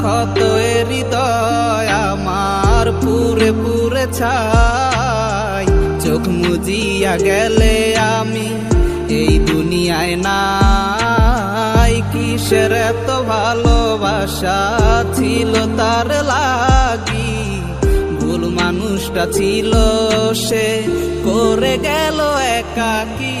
ক্ষত এ হৃদয় আমার পুরে পুরে ছাই। চোখ মুজিয়া গেলে আমি এই দুনিয়ায় নাই। কিসের এত ভালোবাসা ছিল তার লাগি? ভুল মানুষটা ছিল সে, করে গেল একাকি।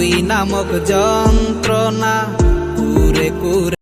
তুই নামক যন্ত্রণা কুরে কুরে